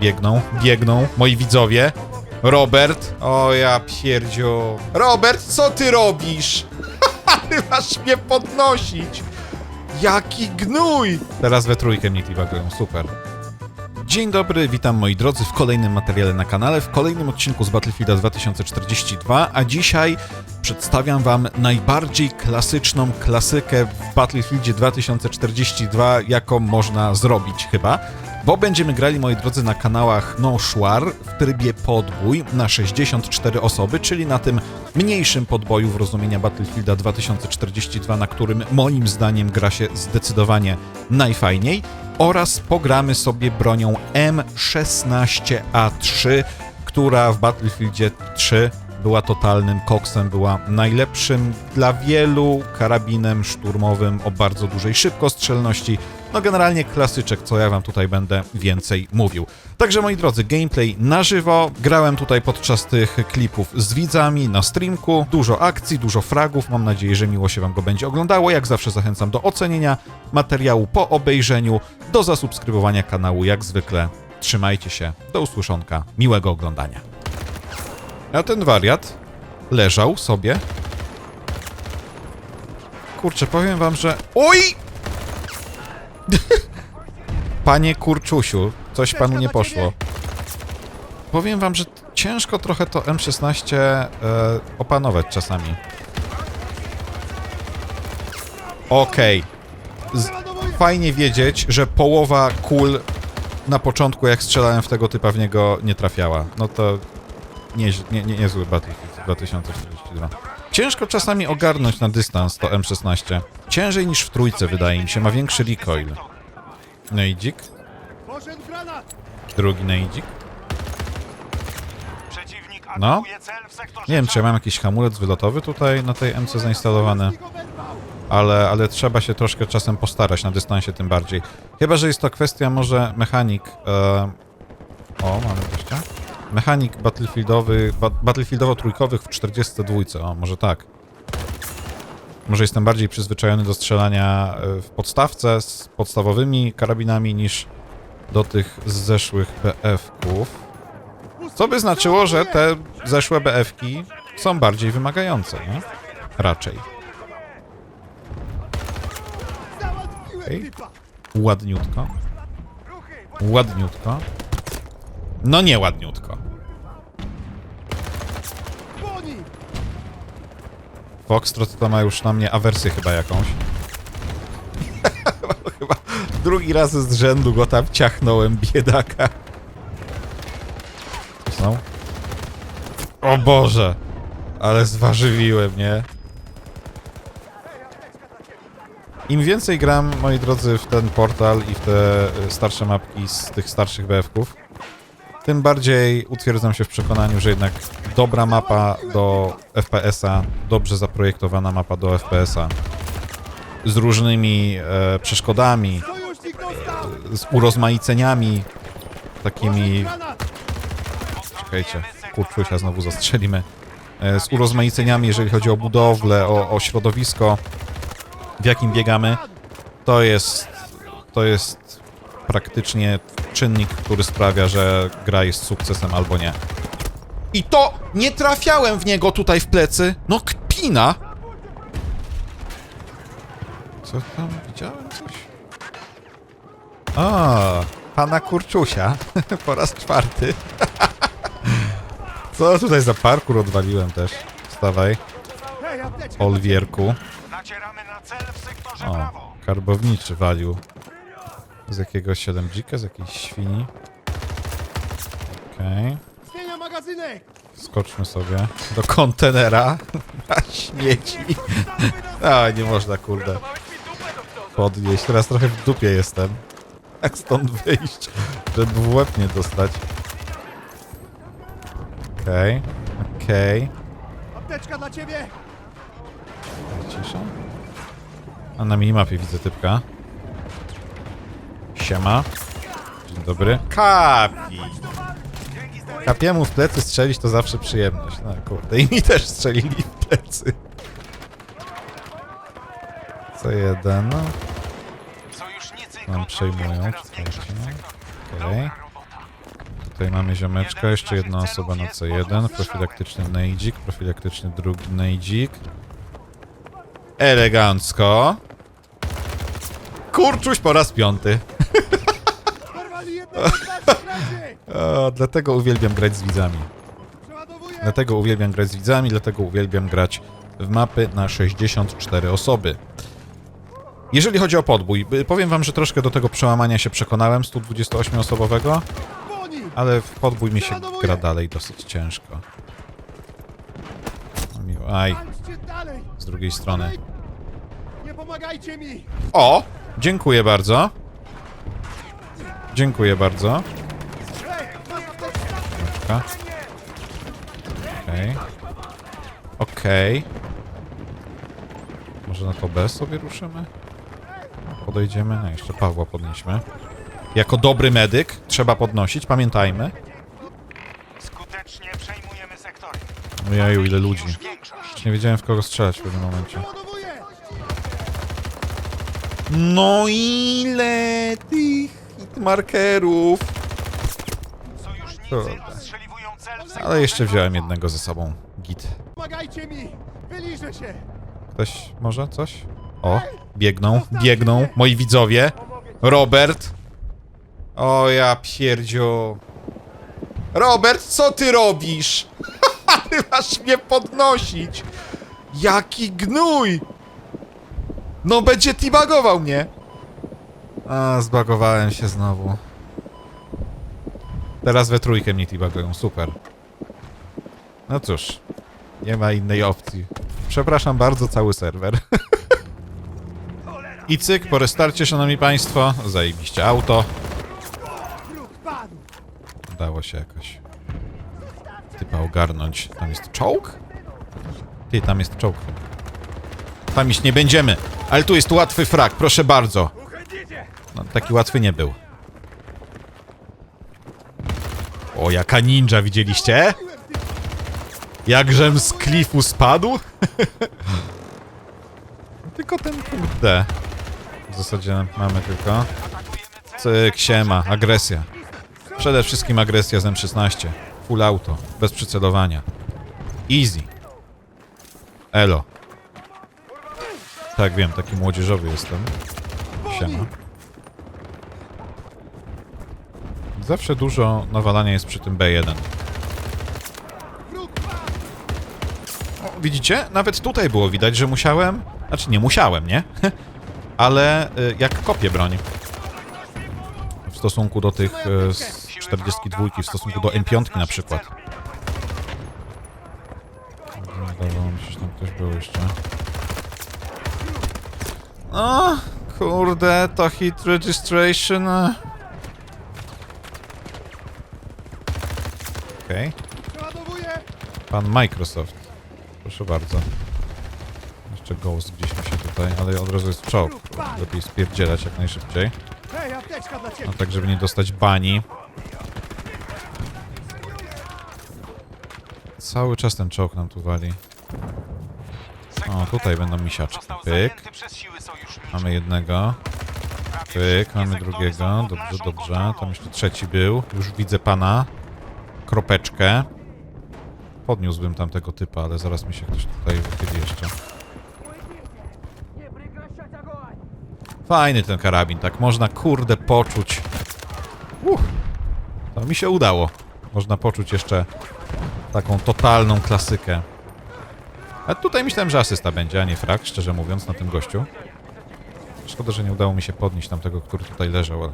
Biegną, biegną, moi widzowie. Robert. O ja pierdziu. Robert, co ty robisz? Ty masz mnie podnosić. Jaki gnój! Teraz we trójkę mnie teabagują, super. Dzień dobry, witam moi drodzy w kolejnym materiale na kanale, w kolejnym odcinku z Battlefielda 2042, a dzisiaj przedstawiam wam najbardziej klasyczną klasykę w Battlefieldzie 2042, jaką można zrobić chyba. Bo będziemy grali, moi drodzy, na kanałach No Szwar w trybie podbój na 64 osoby, czyli na tym mniejszym podboju w rozumienia Battlefielda 2042, na którym moim zdaniem gra się zdecydowanie najfajniej. Oraz pogramy sobie bronią M16A3, która w Battlefieldzie 3 była totalnym koksem, była najlepszym dla wielu karabinem szturmowym o bardzo dużej szybkostrzelności. No generalnie klasyczek, co ja wam tutaj będę więcej mówił. Także moi drodzy, gameplay na żywo. Grałem tutaj podczas tych klipów z widzami na streamku. Dużo akcji, dużo fragów. Mam nadzieję, że miło się wam go będzie oglądało. Jak zawsze zachęcam do ocenienia materiału po obejrzeniu, do zasubskrybowania kanału jak zwykle. Trzymajcie się. Do usłyszonka. Miłego oglądania. A ten wariat leżał sobie. Kurczę, powiem wam, że... Oj! Panie Kurczusiu, coś panu nie poszło. Powiem wam, że ciężko trochę to M16 e, opanować czasami. Okej. Z- Fajnie wiedzieć, że połowa kul na początku, jak strzelałem w tego typa w niego, nie trafiała. No to nie, nie, nie, niezły Battlefield 2042. Ciężko czasami ogarnąć na dystans to M16. Ciężej niż w trójce, wydaje mi się. Ma większy recoil. Nejdzik. Drugi nejdzik. No. Nie wiem, czy ja mam jakiś hamulec wylotowy tutaj na tej MC zainstalowany, ale, ale trzeba się troszkę czasem postarać, na dystansie tym bardziej. Chyba, że jest to kwestia może mechanik... E... O, mamy gościa. Mechanik battlefieldowy, ba battlefieldowo-trójkowych w 42. O, może tak. Może jestem bardziej przyzwyczajony do strzelania e, w podstawce z podstawowymi karabinami niż do tych zeszłych BF-ków. Co by znaczyło, że te zeszłe BF-ki są bardziej wymagające, nie? Raczej. Typa! Ładniutko. Ładniutko. No nie ładniutko. Foxtrot to ma już na mnie awersję chyba jakąś. chyba drugi raz z rzędu go tam ciachnąłem, biedaka. Co? O Boże! Ale zważywiłem, nie? Im więcej gram, moi drodzy, w ten portal i w te y, starsze mapki z tych starszych BF-ków, tym bardziej utwierdzam się w przekonaniu, że jednak dobra mapa do FPS-a, dobrze zaprojektowana mapa do FPS-a, z różnymi e, przeszkodami, dostał! z urozmaiceniami, takimi... Czekajcie, kurczusia znowu zastrzelimy. E, z urozmaiceniami, jeżeli chodzi o budowlę, o, o środowisko, w jakim biegamy, to jest, to jest praktycznie czynnik, który sprawia, że gra jest sukcesem albo nie. I to nie trafiałem w niego tutaj w plecy. No kpina! Co tam? Widziałem coś? A, pana Kurczusia. po raz czwarty. Co tutaj za parkour odwaliłem też? Wstawaj! Olwierku. O, karbowniczy walił. Z jakiegoś 7 dzika, z jakiejś świni. Okej. Zmienia magazynek! Skoczmy sobie do kontenera na śmieci. A, nie można, kurde, podnieść. Teraz trochę w dupie jestem. Jak stąd wyjść, żeby w łeb nie dostać. Okej, okej. Apteczka dla ciebie! Cisza. A na minimapie widzę typka. Siema. Dzień dobry. Kapi! Kapiemu w plecy strzelić to zawsze przyjemność. No kurde, i mi też strzelili w plecy. Co jeden. No, nam kontrolują przejmują. Dobra robota. Tutaj mamy ziomeczka, jeszcze jedna osoba na C1, profilaktyczny nejdzik, profilaktyczny drugi nejdzik. Elegancko. Kurczuś po raz piąty. O, dlatego uwielbiam grać z widzami. Dlatego uwielbiam grać z widzami, dlatego uwielbiam grać w mapy na 64 osoby. Jeżeli chodzi o podbój, y, powiem wam, że troszkę do tego przełamania się przekonałem 128-osobowego, Boni! ale w podbój mi się gra dalej dosyć ciężko. Miło. Aj, z drugiej strony. O! Dziękuję bardzo. Dziękuję bardzo. Masz apteczkę! Chwileczkę. Okej. Okej. Może na to B sobie ruszymy? Podejdziemy? No jeszcze Pawła podnieśmy. Jako dobry medyk trzeba podnosić, pamiętajmy. Skutecznie przejmujemy sektory. Ojeju, ile ludzi. Już nie wiedziałem w kogo strzelać w pewnym momencie. No ile tych hitmarkerów. Sojusznicy Kurde. Ale jeszcze wziąłem jednego ze sobą. Git. Pomagajcie mi! Wyliżę się! Ktoś może coś? O, biegną, biegną, moi widzowie. Robert. O ja pierdziu. Robert, co ty robisz? Ty masz mnie podnosić. Jaki gnój. No będzie tibagował mnie. A, zbagowałem się znowu. Teraz we trójkę mnie tibagują, super. No cóż, nie ma innej opcji. Przepraszam bardzo, cały serwer. I cyk, po restarcie, szanowni państwo, zajebiście auto. Udało się jakoś typa ogarnąć. Tam jest czołg? Ty, tam jest czołg. Tam iść nie będziemy, ale tu jest łatwy frak, proszę bardzo. No, taki łatwy nie był. O, jaka ninja, widzieliście? Jakżem z klifu spadł? tylko ten D. W zasadzie mamy tylko... Cyk, siema, agresja. Przede wszystkim agresja z M16. Full auto, bez przycelowania. Easy. Elo. Tak, wiem, taki młodzieżowy jestem. Siema. Zawsze dużo nawalania jest przy tym B1. Widzicie? Nawet tutaj było widać, że musiałem... Znaczy, nie musiałem, nie? Ale y, jak kopię broń. W stosunku do tych y, z 42, w stosunku do M5 na przykład. Wydawało mi się, że tam ktoś był jeszcze. O, kurde, to hit registration. Okej. Przeładowuję! Pan Microsoft. Proszę bardzo. Jeszcze Ghost gdzieś mi się tutaj, ale od razu jest czołg. Lepiej spierdzielać jak najszybciej. A tak, żeby nie dostać bani. Cały czas ten czołg nam tu wali. O, tutaj będą misiaczki. Pyk. Mamy jednego. Pyk, mamy drugiego. Dobrze, dobrze. Tam jeszcze trzeci był. Już widzę pana. Kropeczkę. Podniósłbym tamtego typa, ale zaraz mi się ktoś tutaj wychyli jeszcze. Fajny ten karabin, tak można kurde poczuć. Uff, to mi się udało. Można poczuć jeszcze taką totalną klasykę. A tutaj myślałem, że asysta będzie, a nie frak, szczerze mówiąc, na tym gościu. Szkoda, że nie udało mi się podnieść tamtego, który tutaj leżał, ale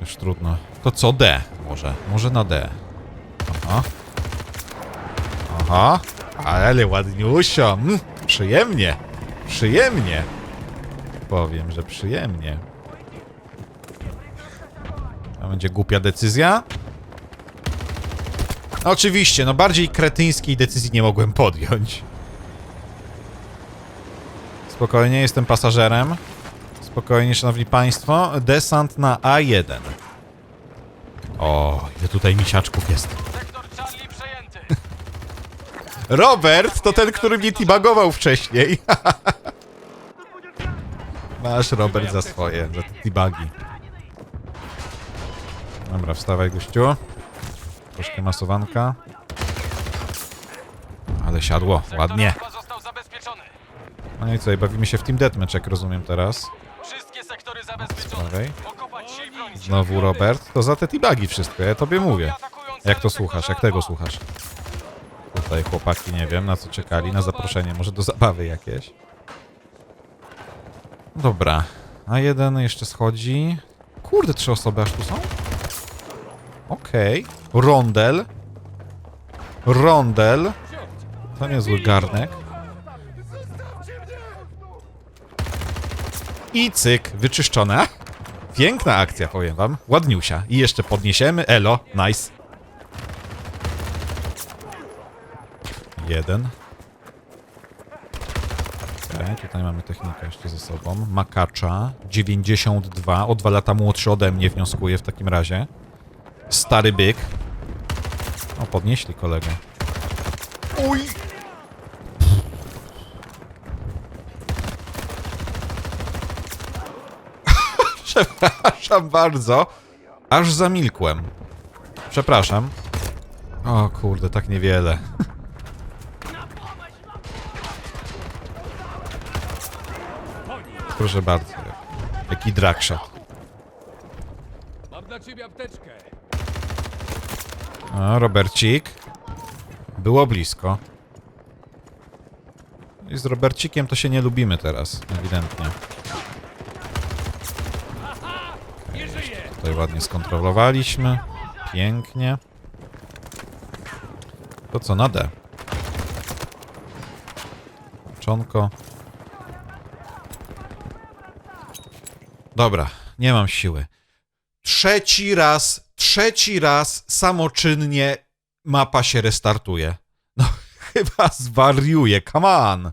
już trudno. To co D? Może, może na D. Aha. Aha. Ale ładniusio. Mm, przyjemnie. Przyjemnie. Powiem, że przyjemnie. A będzie głupia decyzja? Oczywiście, no bardziej kretyńskiej decyzji nie mogłem podjąć. Spokojnie, jestem pasażerem. Spokojnie, szanowni państwo. Desant na A1. O, ile tutaj misiaczków jest. Robert to ten, który mnie tibagował wcześniej. Masz Robert za swoje, za te tibagi. Dobra, wstawaj gościu. Troszkę masowanka. Ale siadło, ładnie. No i co, i bawimy się w Team Deathmatch, jak rozumiem teraz. Wszystkie sektory zabezpieczone. Prawej. Znowu Robert. To za te t wszystko, ja tobie mówię. Jak to słuchasz? Jak tego słuchasz? Tutaj chłopaki, nie wiem, na co czekali, na zaproszenie, może do zabawy jakieś. Dobra, a jeden jeszcze schodzi. Kurde, trzy osoby aż tu są? Okej. Rondel. Rondel. To niezły garnek. I cyk, wyczyszczona. Piękna akcja, powiem wam. Ładniusia. I jeszcze podniesiemy. Elo, nice. Jeden. Okej, tutaj mamy technikę jeszcze ze sobą. Makacza, 92, o dwa lata młodszy ode mnie wnioskuję w takim razie. Stary byk. O, podnieśli kolegę. Uj! Przepraszam bardzo. Aż zamilkłem. Przepraszam. O kurde, tak niewiele. Proszę bardzo. Jaki drakshot. Mam dla ciebie apteczkę. O, Robercik. Było blisko. I z Robercikiem to się nie lubimy teraz, ewidentnie. Nie. Tutaj ładnie skontrolowaliśmy. Pięknie. To co, na D? Czonko. Dobra, nie mam siły. Trzeci raz, trzeci raz samoczynnie mapa się restartuje. No, chyba zwariuje, come on!